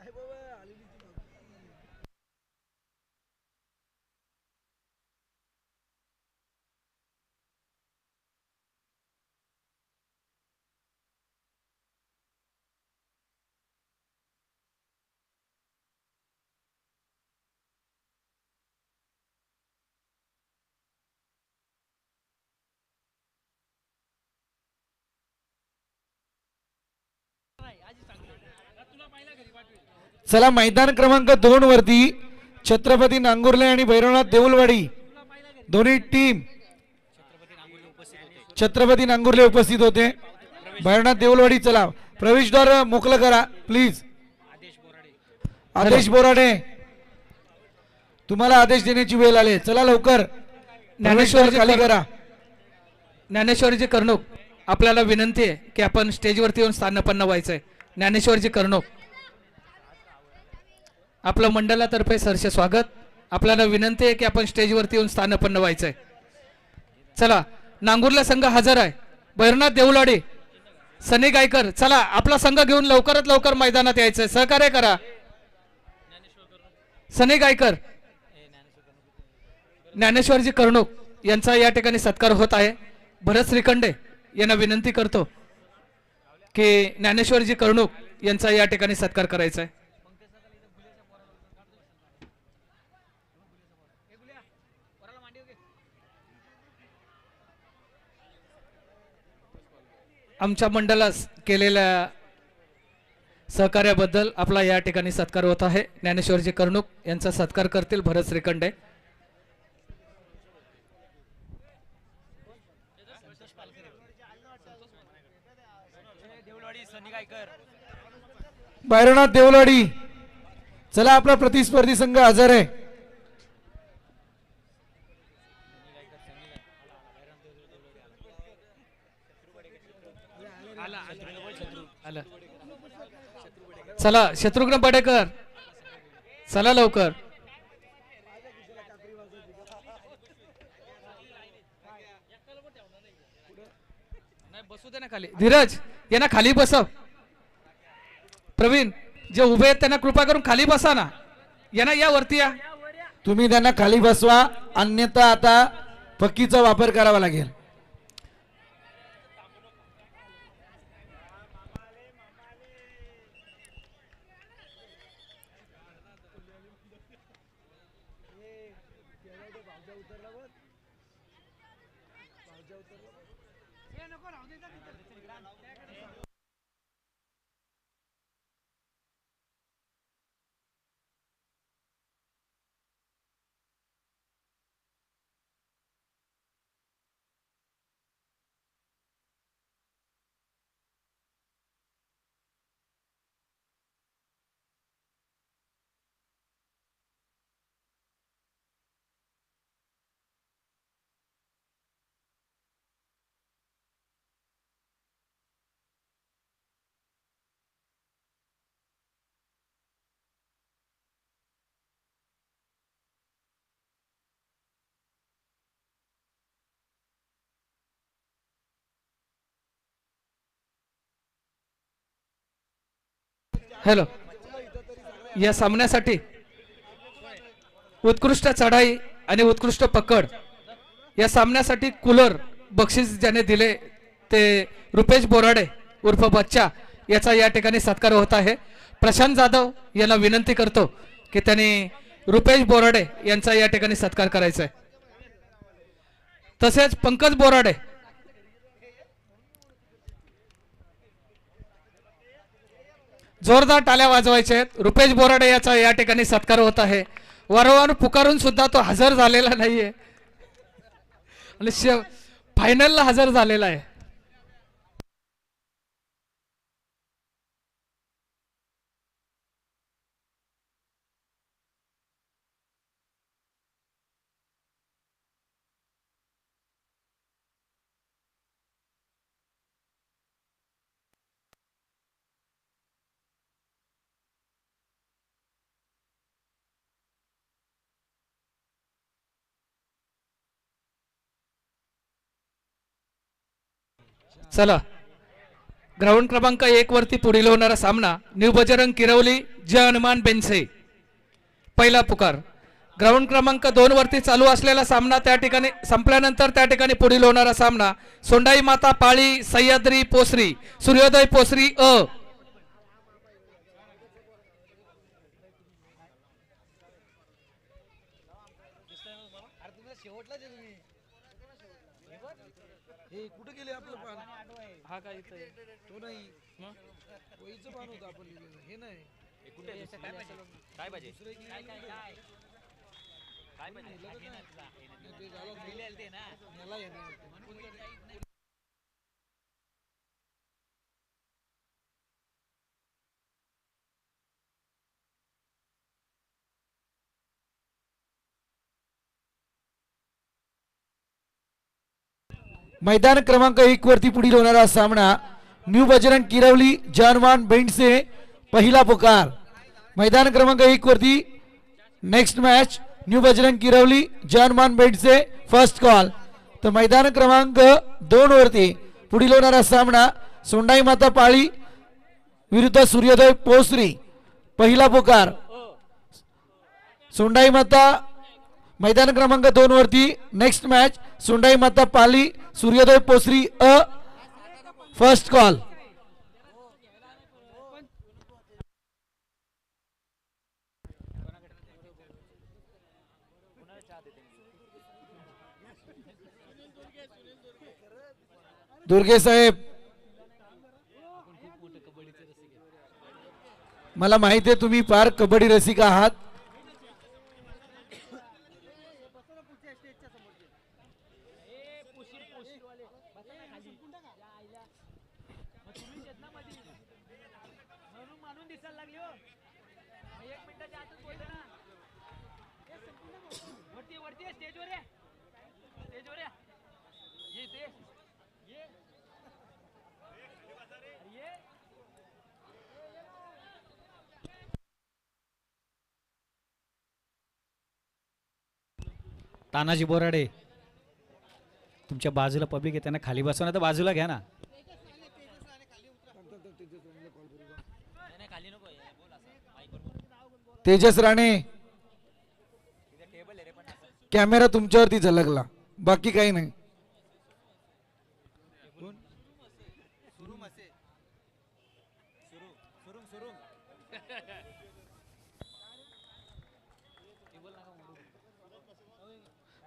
काय बाबा आलेली ती तुला पाहिला घरी पाठवेल. चला मैदान क्रमांक दोन वरती छत्रपती नांगुर्ले आणि भैरवनाथ देऊलवाडी. दोन्ही टीम छत्रपती नांगुर्ले उपस्थित होते. भैरवनाथ देऊलवाडी चला. प्रवेशद्वार मोकळं करा प्लीज आदेश बोराडे. तुम्हाला आदेश देण्याची वेळ आली. चला लवकर. ज्ञानेश्वर खाली करा ज्ञानेश्वरजी कर्णूक आपल्याला विनंती आहे की आपण स्टेजवरती येऊन स्थानपन्न व्हायचंय ज्ञानेश्वरजी कर्णूक. आपलं मंडळातर्फे सरसे स्वागत. आपल्याला विनंती आहे की आपण स्टेजवरती येऊन स्थानपन्न व्हायचंय. चला नांगूरला संघ हजर आहे. भैरनाथ देऊलाडे सनी गायकर चला आपला संघ घेऊन लवकरात लवकर मैदानात यायचंय. सहकार्य करा. सनी गायकर ज्ञानेश्वरजी कर्णोक यांचा या ठिकाणी सत्कार होत आहे. भरत श्रीखंडे यांना विनंती करतो की ज्ञानेश्वरजी कर्णोक यांचा या ठिकाणी सत्कार करायचा आहे आमच्या मंडळास केलेल्या सहकार्याबद्दल आपला या ठिकाणी सत्कार होत आहे. ज्ञानेश्वरजी कर्णूक यांचा सत्कार करतील भरत श्रीखंडे. भैरवनाथ देवलाडी चला आपला प्रतिस्पर्धी संघ हजर आहे आलं चला शत्रुघ्न पाडेकर. चला लवकर. बसू दे ना खाली. धीरज यांना खाली बसव. प्रवीण जे उभे आहेत त्यांना कृपा करून खाली बसा ना. यांना या वरती या. तुम्ही त्यांना खाली बसवा. अन्यथा आता फक्कीचा वापर करावा लागेल. हॅलो. या सामन्यासाठी उत्कृष्ट चढाई आणि उत्कृष्ट पकड. या सामन्यासाठी कूलर बक्षीस ज्याने दिले ते रुपेश बोराडे उर्फ बच्चा याचा या ठिकाणी सत्कार होत आहे. प्रशांत जाधव यांना विनंती करतो की त्यांनी रुपेश बोराडे यांचा या ठिकाणी सत्कार करायचा आहे. तसेच पंकज बोराडे जोरदार टाल्या वाजवायच्या आहेत. रुपेश बोराडे याचा या ठिकाणी सत्कार होत आहे. वारंवार पुकारून सुद्धा तो हजर झालेला नाहीये. आणि शेव फायनलला हजर झालेला आहे. चला. ग्राउंड क्रमांक एक वरती पुढील होणारा सामना न्यू बजरंग किरवली जय हनुमान बेन्से. पहिला पुकार. ग्राउंड क्रमांक दोन वरती चालू असलेला सामना त्या ठिकाणी संपल्यानंतर त्या ठिकाणी पुढील होणारा सामना. सोंडाई माता पाळी सह्याद्री पोसरी सूर्योदय पोसरी अ हे कुठे गेले आपलं पान हा काय इथं तो नाही. वहीचं पान होतं आपण लिहिलेलं. हे नाही. काय पाहिजे? काय काय काय काय? पाहिजे? झालं ते ना. याला येणार मैदान क्रमांक एक वरती पुढील होणारा सामना न्यू बजरंग किरवली जानवान बेंडसे पहिला पुकार. मैदान क्रमांक एक वरती next match new Bajrang Kirwali जानमान Bendse first call तर मैदान क्रमांक दोन वरती पुढील होणारा सामना सोंडाई माता पाळी विरुद्ध सूर्योदय पोसरी पहिला पुकार. सोंडाई माता मैदान क्रमांक दोन वरती नेक्स्ट मॅच सुंडाई माता पाली सूर्योदय पोसरी अ फर्स्ट कॉल दुर्गे साहेब. मला माहिती आहे तुम्ही फार कबड्डी रसिक आहात म्हणून दिसायला लागली हो एक मिनिटाच्या आतच बोलतो ना वरती वरती आहे, स्टेजवर या स्टेजवर या ये इथे ये ये तानाजी बोराडे तुमच्या बाजूला पब्लिक आहे त्यांना खाली बसवणार तर बाजूला घ्या ना. तेजस राणे कॅमेरा तुमच्यावरती झलकला बाकी काही नाही सूरज मसे टोपीवाल्या तुझं नाव नाही माहिती ते तेजाच्या बाजूला जातो तेजाला उतरवला खाली तो जास्त नाही, राजा जातो थोडासा. तेजस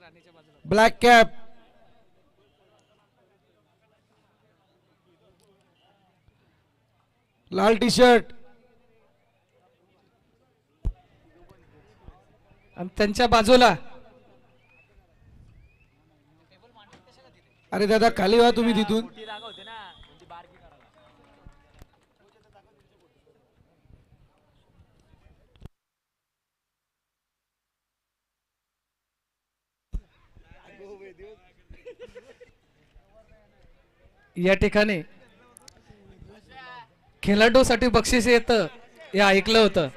राणीच्या बाजूला. ब्लॅक कॅप लाल टी शर्ट आणि त्यांच्या बाजूला. अरे दादा खाली व्हा तुम्ही तिथून. या ठिकाणी खेळाडूसाठी बक्षीस येतं हे ऐकलं होतं.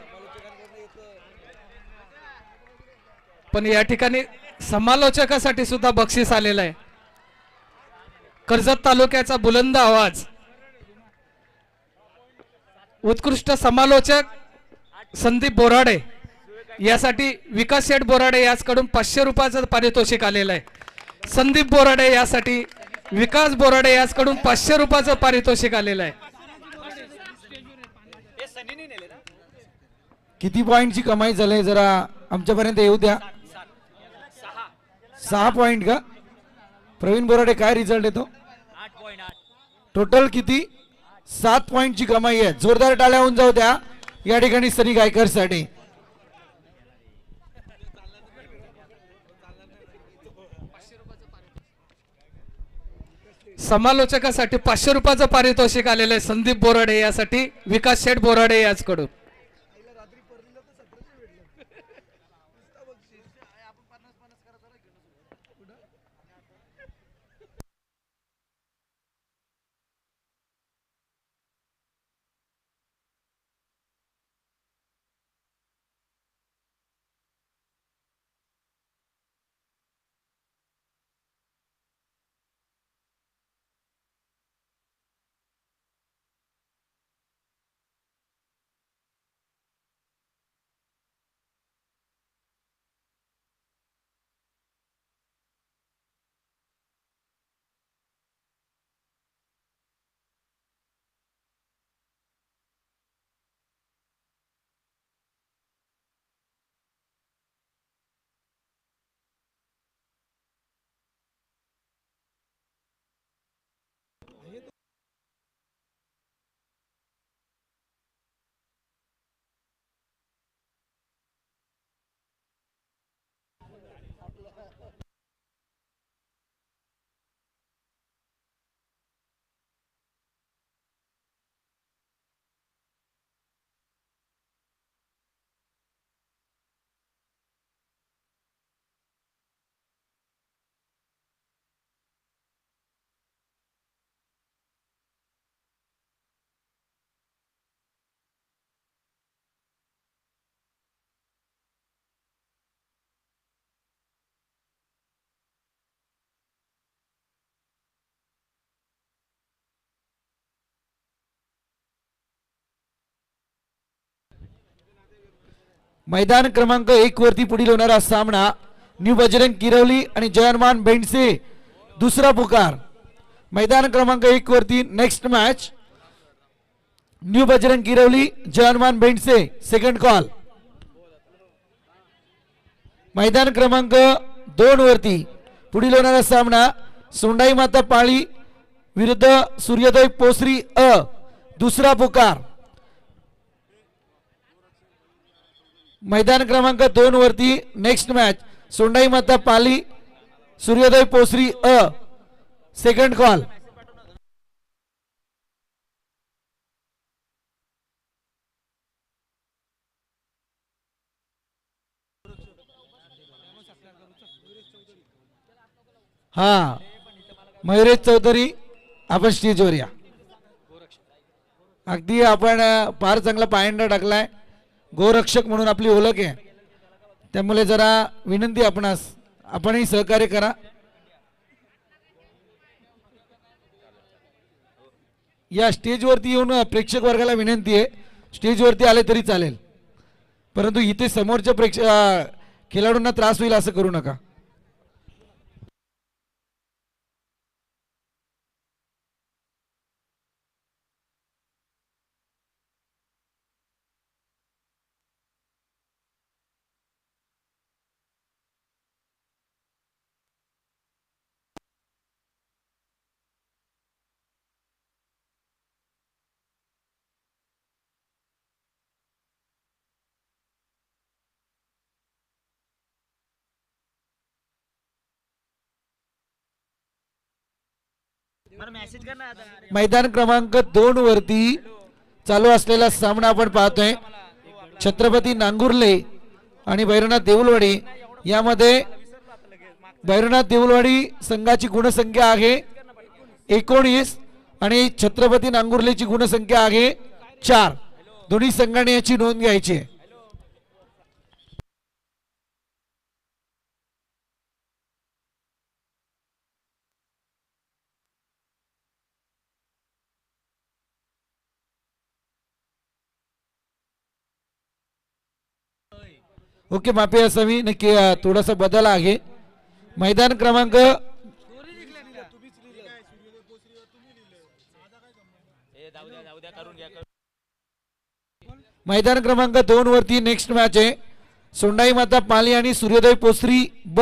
पण या ठिकाणी समालोचकासाठी सुद्धा बक्षीस आलेलं आहे. कर्जत तालुक्याचा बुलंद आवाज. उत्कृष्ट समालोचक संदीप बोराडे. यासाठी विकास शेठ बोराडे याचकडून पाचशे रुपयाचं पारितोषिक आलेलं आहे. संदीप बोराडे यासाठी विकास बोराडे याचकडून पाचशे रुपयाचं पारितोषिक आलेलं आहे. किती पॉइंटची कमाई झाली जरा आमच्यापर्यंत येऊ द्या. सहा. पॉइंट का? प्रवीण बोराडे काय रिझल्ट येतो टोटल किती? सात पॉइंटची कमाई आहे. जोरदार टाळ्या होऊन जाऊ द्या. या ठिकाणी सनी गायकरसाठी समालोचकासाठी पाचशे रुपयाचं पारितोषिक आलेलं आहे. संदीप बोराडे यासाठी विकास शेठ बोराडे याचकडून. मैदान क्रमांक एक वरती पुढील होणारा सामना न्यू बजरंग किरवली आणि जयनमान बेंडसे. दुसरा पुकार. मैदान क्रमांक एक वरती next match new Bajrang Kirwali जयनमान Bendse. Second call मैदान क्रमांक दोन वरती पुढील होणारा सामना सोंडाई माता पाळी विरुद्ध सूर्योदय पोसरी अ. दुसरा पुकार. मैदान क्रमांक दोन वरती नेक्स्ट मॅच सोंडाई माता पाली सूर्योदय पोसरी अ. सेकंड कॉल हा. मयुरेश चौधरी आपण स्टेजवर या अगदी आपण फार चांगला पायंडा टाकलाय. गोरक्षक म्हणून आपली ओळख आहे. त्यामुळे जरा विनंती आपणास. आपणही सहकार्य करा. या स्टेजवरती येऊन प्रेक्षक वर्गाला विनंती आहे. स्टेजवरती आले तरी चालेल. परंतु इथे समोरच्या प्रेक्ष खेळाडूंना त्रास होईल असं करू नका. मैदान क्रमांक दोन वरती चालू असलेला सामना आपण पाहतोय. छत्रपती नांगुर्ले आणि भैरवनाथ देऊलवाडी. यामध्ये भैरवनाथ देऊलवाडी संघाची गुणसंख्या आहे एकोणीस आणि छत्रपती नांगुर्लेची गुणसंख्या आहे चार. दोन्ही संघाने याची नोंद घ्यायची आहे. ओके माफी असावी नक्की थोडासा बदल आहे. मैदान क्रमांक मैदान क्रमांक दोन वरती नेक्स्ट मॅच आहे. सोंडाई माता पाली आणि सूर्योदय पोसरी ब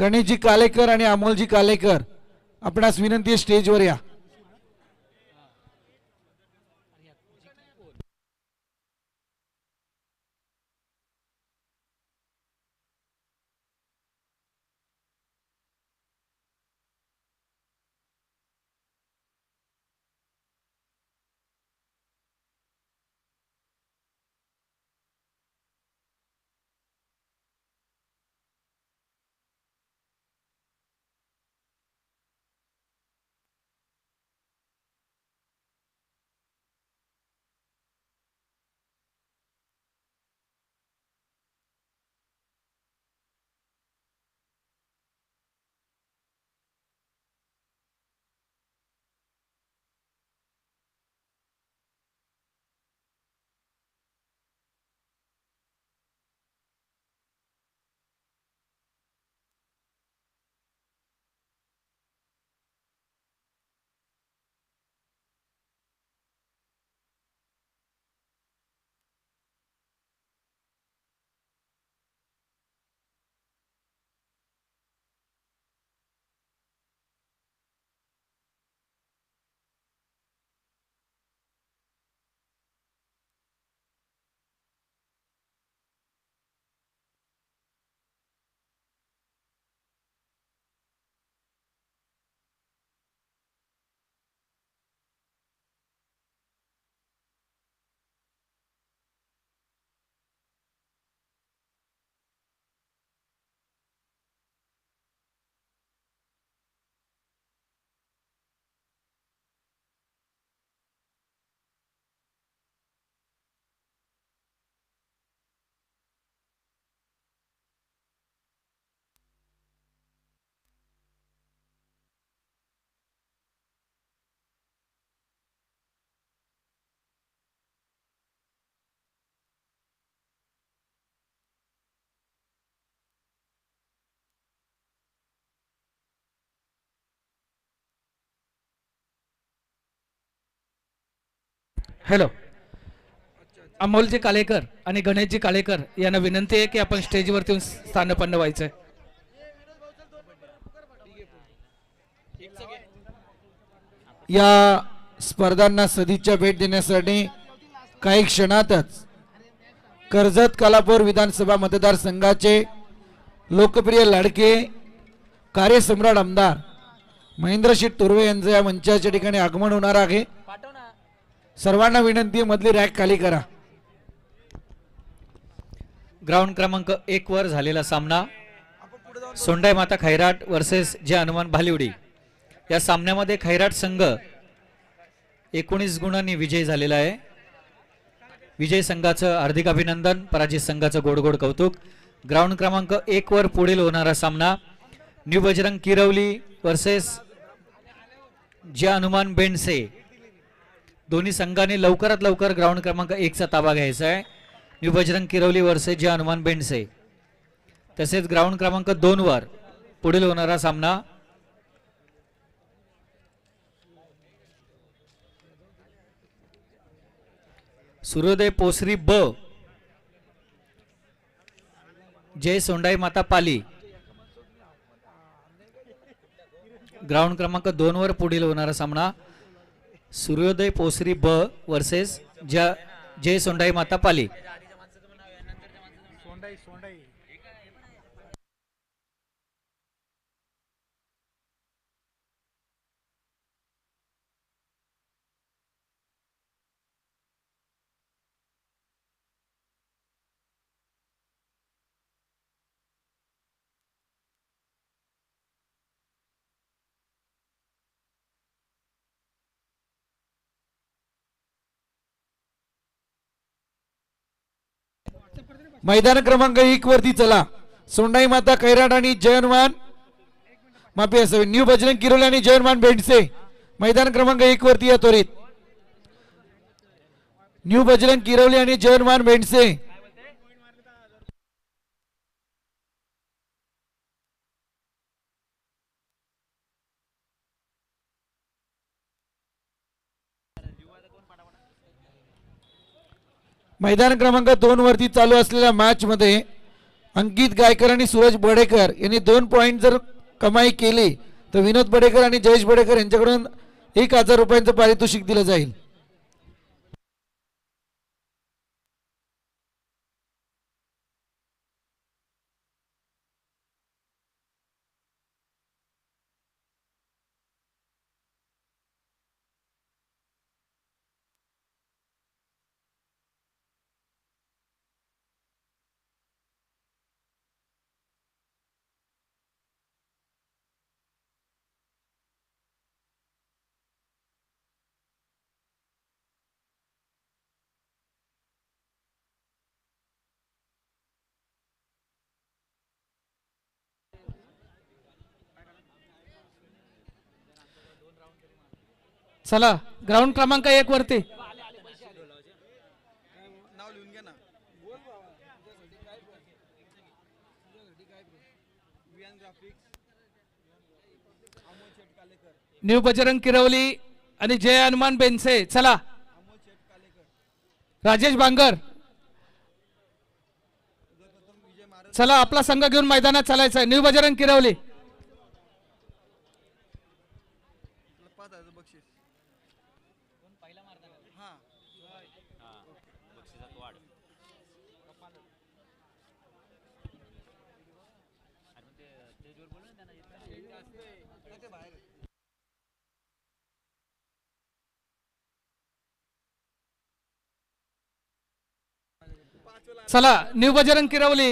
गणेशजी कालेकर आणि अमोलजी कालेकर. आपणास विनंती आहे स्टेजवर या. हॅलो अमोलजी कालेकर आणि गणेशजी कालेकर यांना विनंती आहे की आपण स्टेजवरती येऊन स्थानपन्न व्हायचंय. या स्पर्धांना सदिच्छा भेट देण्यासाठी काही क्षणातच कर्जत कालापूर विधानसभा मतदारसंघाचे लोकप्रिय लाडके कार्यसम्राट आमदार महेंद्रशी तुर्वे यांचं या मंचाच्या ठिकाणी आगमन होणार आहे. सर्वांना विनंती आहे मधली रॅक खाली करा. ग्राउंड क्रमांक एक वर झालेला सामना सोंडाई माता खैराट वर्सेस जे हनुमान भालिवडी. या सामन्यामध्ये खैराट संघ एकोणीस गुणांनी विजय झालेला आहे. विजय संघाचं हार्दिक अभिनंदन पराजित संघाचं गोडगोड कौतुक. ग्राउंड क्रमांक एक वर पुढील होणारा सामना न्यू बजरंग किरवली वर्सेस जे हनुमान बेंडसे. दोन्ही संघाने लवकरात लवकर ग्राउंड क्रमांक एकचा ताबा घ्यायचा आहे. न्यू बजरंग किरवली वरसे जे हनुमान बेंडसे. तसेच ग्राउंड क्रमांक दोन वर पुढील होणारा सामना सूर्योदय पोसरी ब. जय सोंडाई माता पाली. ग्राउंड क्रमांक दोन वर पुढील होणारा सामना सूर्योदय पोसरी ब वर्सेस ज्या जय सोंडाई माता पाली. मैदान क्रमांक एक वरती चला. सोंडाई माता कैराट आणि जयनमान माफी असावी. न्यू बजरंग किरोले आणि जयनमान भेंडसे. मैदान क्रमांक एक वरती या त्वरित. न्यू बजरंग किरवली आणि जयनमान भेंडसे. मैदान क्रमांक दोन वरती चालू असलेल्या मॅच मध्ये अंकित गायकर आणि सूरज बडेकर यांनी दोन पॉईंट जर कमाई केली तर विनोद बडेकर आणि जयेश बडेकर यांच्याकडून एक हजार रुपयांचं पारितोषिक दिलं जाईल. चला ग्राउंड क्रमांक एक वरती. न्यू बजरंग किरवली आणि जय हनुमान बेनसे. चला. राजेश बांगर. चला आपला संघ घेऊन मैदानात चालायचं न्यू बजरंग किरवली. चला न्यू बजरंग किरवली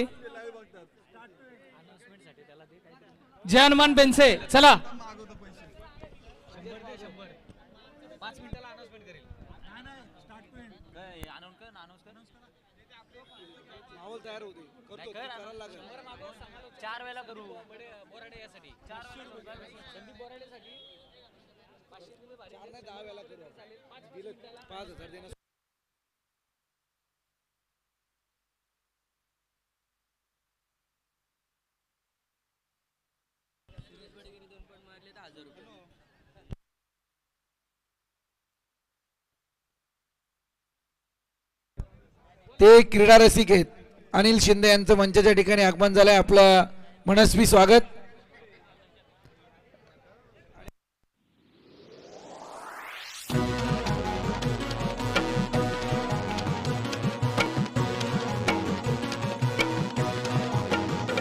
जय हनुमान बेनसे चला चार वेळा करू बोराडे यासाठी चार वेळा करू. संदीप बोराडेसाठी पाचशे रुपये ते क्रीडा रसिक आहेत. अनिल शिंदे यांचं मंचाच्या ठिकाणी आगमन झालंय. आपलं मनस्वी स्वागत.